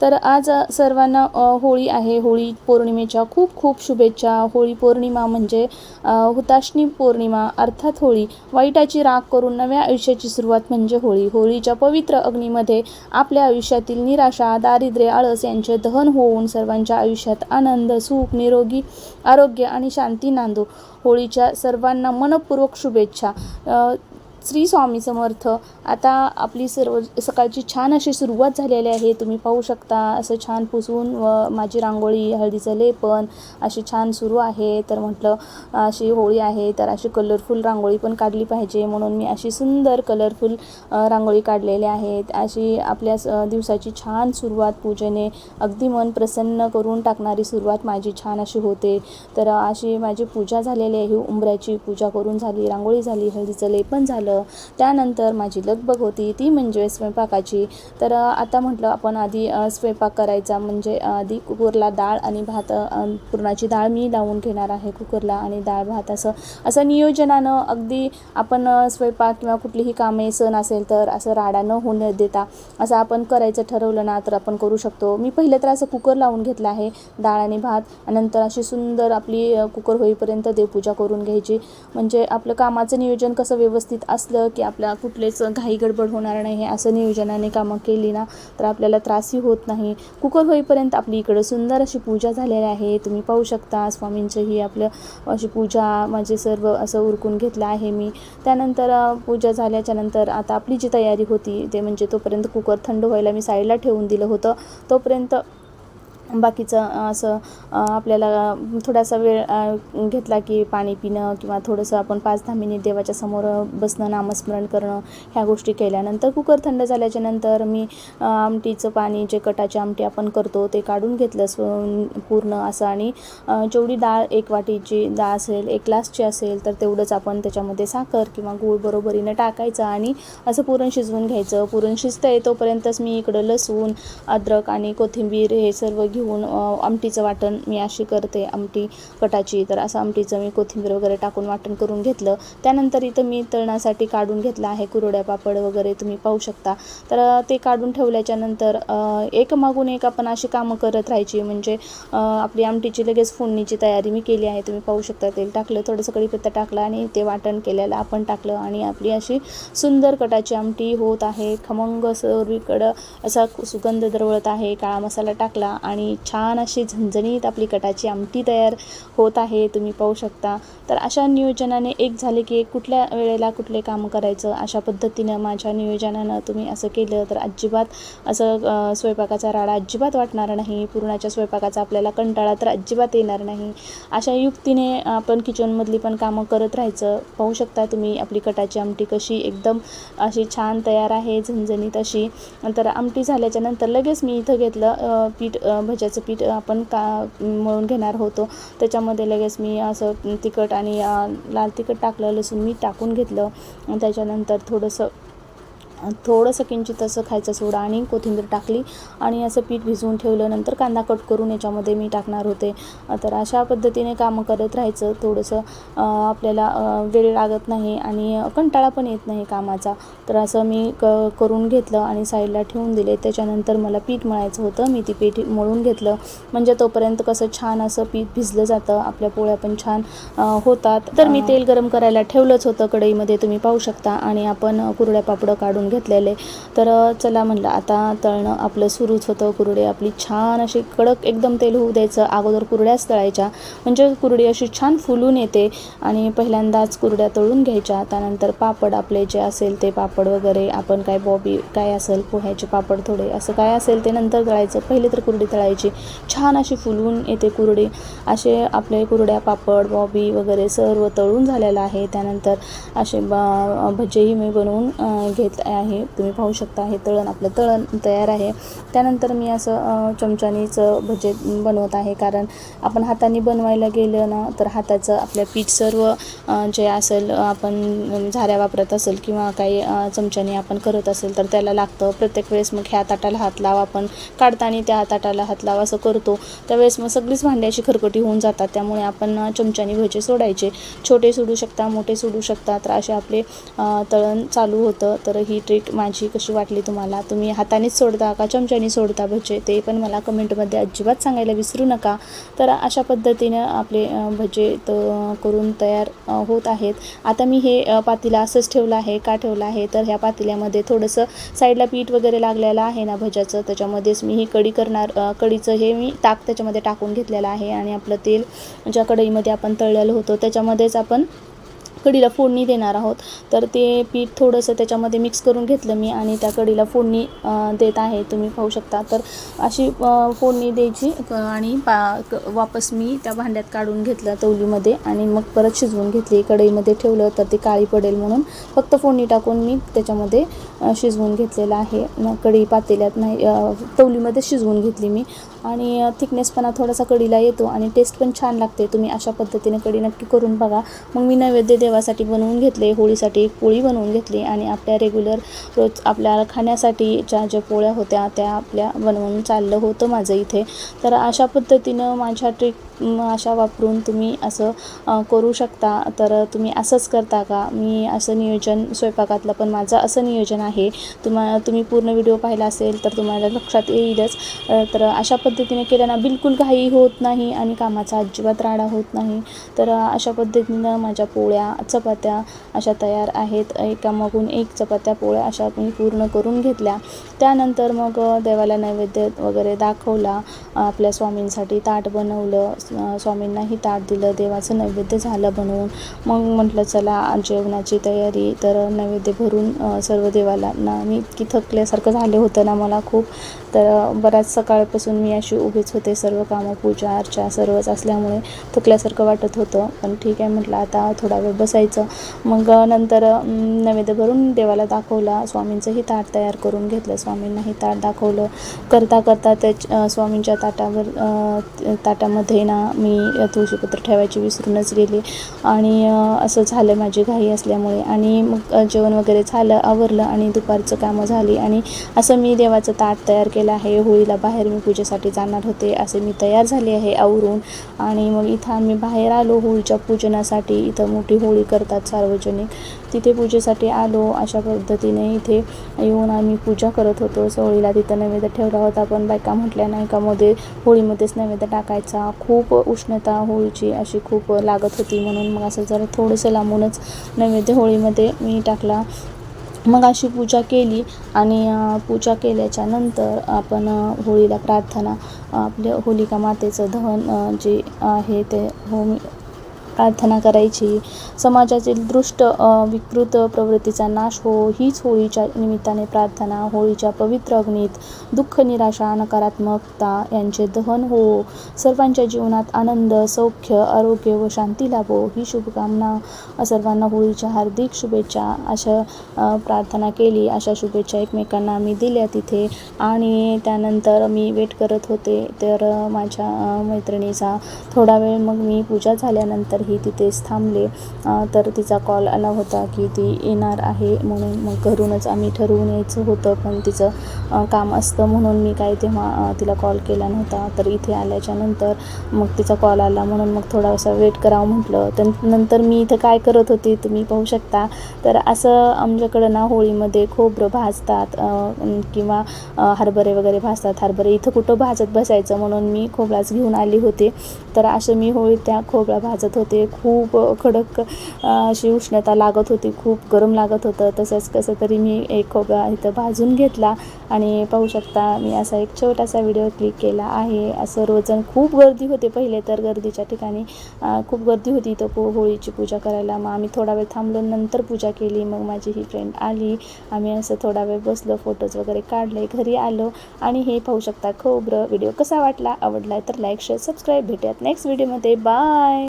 तर आज सर्वांना होळी आहे. होळी पौर्णिमेच्या खूप खूप शुभेच्छा. होळी पौर्णिमा म्हणजे हुताशनी पौर्णिमा अर्थात होळी. वाईटाची राग करून नव्या आयुष्याची सुरुवात म्हणजे होळी. होळीच्या पवित्र अग्नीमध्ये आपल्या आयुष्यातील निराशा दारिद्र्य आळस यांचे दहन होऊन सर्वांच्या आयुष्यात आनंद सुख निरोगी आरोग्य आणि शांती नांदो. होळीच्या सर्वांना मनपूर्वक शुभेच्छा. श्री स्वामी समर्थ. आता आपली सर्व सकाळची छान अशी सुरुवात झालेली आहे. तुम्ही पाहू शकता असं छान पुसून व माझी रांगोळी हळदीचं लेपन अशी छान सुरू आहे. तर म्हटलं अशी होळी आहे तर अशी कलरफुल रांगोळी पण काढली पाहिजे. म्हणून मी अशी सुंदर कलरफुल रांगोळी काढलेली आहेत. अशी आपल्या दिवसाची छान सुरुवात पूजेने अगदी मन प्रसन्न करून टाकणारी सुरुवात माझी छान अशी होते. तर अशी माझी पूजा झालेली आहे. उंबऱ्याची पूजा करून झाली रांगोळी झाली हळदीचं लेपन झालं. त्यानंतर माझी लगबग होती ती म्हणजे स्वयंपाकाची. तर आता म्हटलं आपण आधी स्वयंपाक करायचा. म्हणजे आधी कुकरला डाळ आणि भात पुरणाची डाळ मी लावून घेणार आहे कुकरला आणि डाळ भात असं असं नियोजनानं अगदी आपण स्वयंपाक किंवा कुठलीही कामे सण असेल तर असं राडा न होऊ न देता असं आपण करायचं ठरवलं ना तर आपण करू शकतो. मी पहिलं तर असं कुकर लावून घेतलं आहे डाळ आणि भात. नंतर अशी सुंदर आपली कुकर होईपर्यंत देवपूजा करून घ्यायची. म्हणजे आपलं कामाचं नियोजन कसं व्यवस्थित असलं की आपल्या कुठलेच घाई गडबड होणार नाही असं नियोजनाने कामं केली ना तर आपल्याला त्रासही होत नाही. कुकर होईपर्यंत आपली इकडं सुंदर अशी पूजा झालेली आहे तुम्ही पाहू शकता स्वामींचंही आपलं अशी पूजा माझे सर्व असं उरकून घेतलं आहे मी. त्यानंतर पूजा झाल्याच्यानंतर आता आपली जी तयारी होती ते म्हणजे तोपर्यंत कुकर थंड व्हायला मी साईडला ठेवून दिलं होतं. तोपर्यंत बाकीचं असं आपल्याला थोडासा वेळ घेतला की पाणी पिणं किंवा थोडंसं आपण पाच दहा मिनिट देवाच्या समोर बसणं नामस्मरण करणं ह्या गोष्टी केल्यानंतर कुकर थंड झाल्याच्यानंतर मी आमटीचं पाणी जे कटाची आमटी आपण करतो ते काढून घेतलं स्व पूर्ण असं आणि जेवढी डाळ एक वाटीची डाळ असेल एक ग्लासची असेल तर तेवढंच आपण त्याच्यामध्ये साखर किंवा गूळ बरोबरीनं टाकायचं आणि असं पुरण शिजवून घ्यायचं. पुरण शिजतं आहे तोपर्यंतच मी इकडं लसूण अद्रक आणि कोथिंबीर हे सर्व घेऊन घेऊन आमटीचं वाटण मी अशी करते आमटी कटाची. तर असं आमटीचं मी कोथिंबीर वगैरे टाकून वाटण करून घेतलं. त्यानंतर इथं मी तळण्यासाठी काढून घेतलं आहे कुरड्या पापड वगैरे तुम्ही पाहू शकता. तर ते काढून ठेवल्याच्या नंतर एक मागून एक आपण अशी कामं करत राहायची. म्हणजे आपली आमटीची लगेच फोडणीची तयारी मी केली आहे. तुम्ही पाहू शकता तेल टाकलं थोडंसं कढीपत्ता टाकला आणि ते वाटण केलेलं आपण टाकलं. आणि आपली अशी सुंदर कटाची आमटी होत आहे. खमंग सर्वीकडं असा सुगंध दरवळत आहे. काळा मसाला टाकला आणि छान अशी झणझणीत आपली कटाची आमटी तयार होत आहे तुम्ही पाहू शकता. तर अशा नियोजनाने एक झाले की एक कुठल्या वेळेला कुठले काम करायचं अशा पद्धतीनं माझ्या नियोजनानं तुम्ही असं केलं तर अजिबात असं स्वयंपाकाचा राडा अजिबात वाटणार नाही पुरणाच्या स्वयंपाकाचा आपल्याला कंटाळा तर अजिबात येणार नाही. अशा युक्तीने आपण किचनमधली पण कामं करत राहायचं. पाहू शकता तुम्ही आपली कटाची आमटी कशी एकदम अशी छान तयार आहे झणझणीत अशी. तर आमटी झाल्याच्यानंतर लगेच मी इथं घेतलं पीठ अ, भज्याचं पीठ आपण का मळून घेणार होतो. त्याच्यामध्ये लगेच मी असं तिखट आणि लाल तिखट टाकलं लसूण मीठ टाकून घेतलं. त्याच्यानंतर थोडंसं थोडंसं किंचित असं खायचं सोडा आणि कोथिंबीर टाकली आणि असं पीठ भिजवून ठेवलं नंतर कांदा कट करून याच्यामध्ये मी टाकणार होते. तर अशा पद्धतीने कामं करत राहायचं. थोडंसं आपल्याला वेळ लागत नाही आणि कंटाळा पण येत नाही कामाचा. तर असं मी क करून घेतलं आणि साईडला ठेवून दिले. त्याच्यानंतर मला पीठ मळायचं होतं. मी ती पीठ मळून घेतलं. म्हणजे तोपर्यंत कसं छान असं पीठ भिजलं जातं. आपल्या पोळ्या पण छान होतात. तर मी तेल गरम करायला ठेवलंच होतं कढईमध्ये. तुम्ही पाहू शकता. आणि आपण कुरड्या पापडं काढून घेतलेले. तर चला म्हणलं आता तळणं आपलं सुरूच होतं. कुरडे आपली छान अशी कडक एकदम तेल होऊ द्यायचं. अगोदर कुरड्याच तळायच्या. म्हणजे कुरडी अशी छान फुलून येते. आणि पहिल्यांदाच कुरड्या तळून घ्यायच्या. त्यानंतर पापड आपले जे असेल ते पापड वगैरे आपण काय बॉबी काय असेल पोह्याचे पापड थोडे असं काय असेल ते नंतर तळायचं. पहिले तर कुरडी तळायची. छान अशी फुलून येते कुरडी. असे आपले कुरड्या पापड बॉबी वगैरे सर्व तळून झालेलं आहे. त्यानंतर असे ब भजेही मी बनवून घेत आहे तुम्ही पाहू शकता हे तळण आपलं तळण तयार आहे. त्यानंतर मी असं चमच्यानेच भजे बनवत आहे कारण आपण हाताने बनवायला गेलं ना तर हाताचं आपल्या पीठ सर्व जे असेल आपण झाऱ्या वापरत असेल किंवा काही चमच्याने आपण करत असेल तर त्याला लागतं. प्रत्येक वेळेस मग ह्या ताटाला हात लावा आपण काढताना त्या ताटाला हात लावा असं करतो. त्यावेळेस मग सगळीच भांड्याची खरकटी होऊन जातात. त्यामुळे आपण चमच्याने भजे सोडायचे. छोटे सोडू शकता मोठे सोडू शकता तर असे आपले तळण चालू होतं. तर ही ट्रीट माझी कशी वाटली तुम्हाला? तुम्ही हातानेच सोडता का चमच्याने सोडता भजे? ते पण मला कमेंटमध्ये अजिबात सांगायला विसरू नका. तर अशा पद्धतीनं आपले भजे त करून तयार होत आहेत. आता मी हे पातीला असंच ठेवलं आहे. का ठेवलं आहे? तर ह्या पातेल्यामध्ये थोडंसं साईडला पीठ वगैरे लागलेलं आहे ना भज्याचं. त्याच्यामध्येच मी ही कढी करणार कडीचं कढीचं हे मी ताक त्याच्यामध्ये टाकून घेतलेलं आहे. आणि आपलं तेल ज्या कढईमध्ये आपण तळलेलं होतं त्याच्यामध्येच आपण कढीला फोडणी देणार आहोत. तर ते पीठ थोडंसं त्याच्यामध्ये मिक्स करून घेतलं मी आणि त्या कढीला फोडणी देत आहे. तुम्ही पाहू शकता. तर अशी फोडणी द्यायची क- आणि पा क- वापस मी त्या भांड्यात काढून घेतलं तवलीमध्ये आणि मग परत शिजवून घेतली. कढईमध्ये ठेवलं तर ती काळी पडेल म्हणून फक्त फोडणी टाकून मी त्याच्यामध्ये शिजवून घेतलेलं आहे. मग कढई पातेल्यात नाही तवलीमध्ये शिजवून घेतली मी. आणि थिकनेसपणा थोडासा कढीला येतो आणि टेस्ट पण छान लागते. तुम्ही अशा पद्धतीने कढी नक्की करून बघा. मग मी नैवेद्य देवासाठी बनवून घेतले होळीसाठी एक पोळी बनवून घेतली आणि आपल्या रेग्युलर रोज आपल्या खाण्यासाठी ज्या ज्या पोळ्या होत्या त्या आपल्या बनवून चाललं होतं माझं इथे. तर अशा पद्धतीनं माझ्या ट्रिक अशा वापरून तुम्ही असं करू शकता. तर तुम्ही असंच करता का? मी असं नियोजन स्वयंपाकातलं पण माझं असं नियोजन आहे. तुम्हा तुम्ही पूर्ण व्हिडिओ पाहिला असेल तर तुम्हाला लक्षात येईलच. तर अशा पद्धतीने केल्यानं बिलकुल घाई होत नाही आणि कामाचा अजिबात राडा होत नाही. तर अशा पद्धतीनं माझ्या पोळ्या चपात्या अशा तयार आहेत. एकामागून एक चपात्या पोळ्या अशा मी पूर्ण करून घेतल्या. त्यानंतर मग देवाला नैवेद्य वगैरे दाखवला. आपल्या स्वामींसाठी ताट बनवलं. स्वामींनाही ताट दिलं. देवाचं नैवेद्य झालं बनवून. मग म्हटलं चला जेवणाची तयारी. तर नैवेद्य भरून सर्व देवाला ना मी इतकी थकल्यासारखं झालं होतं ना मला खूप. तर बऱ्याच सकाळपासून मी अशी उभीच होते सर्व कामं पूजा अर्चा सर्वच असल्यामुळे थकल्यासारखं वाटत होतं. पण ठीक आहे म्हटलं आता थोडा वेळ बसायचं. मग नंतर नैवेद्य भरून देवाला दाखवला. स्वामींचंही ताट तयार करून घेतलं. स्वामींनाही ताट दाखवलं. करता करता त्या स्वामींच्या ताटावर ताटामध्ये ना मी तुळशीपत्र ठेवायची विसरूनच गेले. आणि असं झालं माझी घाई असल्यामुळे. आणि मग जेवण वगैरे झालं आवरलं आणि दुपारचं कामं झाली. आणि असं मी देवाचं ताट तयार केलं आहे. होळीला बाहेर मी पूजेसाठी जाणार होते असे मी तयार झाले आहे आवरून. आणि मग इथं आम्ही बाहेर आलो होळीच्या पूजनासाठी. इथं मोठी होळी करतात सार्वजनिक. तिथे पूजेसाठी आलो. अशा पद्धतीने इथे येऊन आम्ही पूजा करत होतो. होळीला तिथं नैवेद्य ठेवला होता. पण बायका म्हटल्या नाही का मध्ये होळीमध्येच नैवेद्य टाकायचा. खूप उष्णता होळीची अशी खूप लागत होती म्हणून मग असं जरा थोडंसं लांबूनच नैवेद्य होळीमध्ये मी टाकला. मग अशी पूजा केली आणि पूजा केल्याच्यानंतर आपण होळीला प्रार्थना आपल्या होलिका मातेचं दहन जे आहे ते हो प्रार्थना करायची. समाजातील दृष्ट विकृत प्रवृत्तीचा नाश हो हीच होळीच्या निमित्ताने प्रार्थना होळीच्या पवित्र अग्नीत दुःख निराशा नकारात्मकता यांचे दहन हो. सर्वांच्या जीवनात आनंद सौख्य आरोग्य व शांती लाभो. ही शुभकामना सर्वांना होळीच्या हार्दिक शुभेच्छा. अशा प्रार्थना केली. अशा शुभेच्छा एकमेकांना मी दिल्या तिथे. आणि त्यानंतर मी वेट करत होते. तर माझ्या मैत्रिणीचा थोडा वेळ मग मी पूजा झाल्यानंतर झाल्यानंतरही तिथेच थांबले. तर तिचा कॉल आला होता की ती येणार आहे म्हणून मग घरूनच आम्ही ठरवून यायचं होतं पण तिचं काम असतं म्हणून मी काय तेव्हा तिला कॉल केला नव्हता. तर इथे आल्याच्यानंतर मग तिचा कॉल आला म्हणून मग थोडासा वेट करावं म्हटलं. तर नंतर मी इथं काय करत होती तुम्ही पाहू शकता. तर असं आमच्याकडं ना होळीमध्ये खोबरं भाजतात किंवा हरभरे वगैरे भाजतात. हरभरे इथं कुठं भाजत बसायचं म्हणून मी खोबराच घेऊन आली होते. तर असं मी होळी त्या खोबरा भाजत होते. म्हणजे खूप कडक अशी उष्णता लागत होती खूप गरम लागत होतं. तसंच कसं तरी मी एक खोबरा इथं भाजून घेतला आणि पाहू शकता मी असा एक छोटासा व्हिडिओ क्लिक केला आहे. असं रोजन खूप गर्दी होते पहिले तर गर्दीच्या ठिकाणी. खूप गर्दी होती इथं पो होळीची पूजा करायला. मग आम्ही थोडा वेळ थांबलो नंतर पूजा केली. मग माझी ही फ्रेंड आली. आम्ही असं थोडा वेळ बसलो फोटोज वगैरे काढले घरी आलो. आणि हे पाहू शकता खोबरं व्हिडिओ कसा वाटला आवडला तर लाईक शेअर सबस्क्राईब भेटूयात नेक्स्ट व्हिडिओमध्ये बाय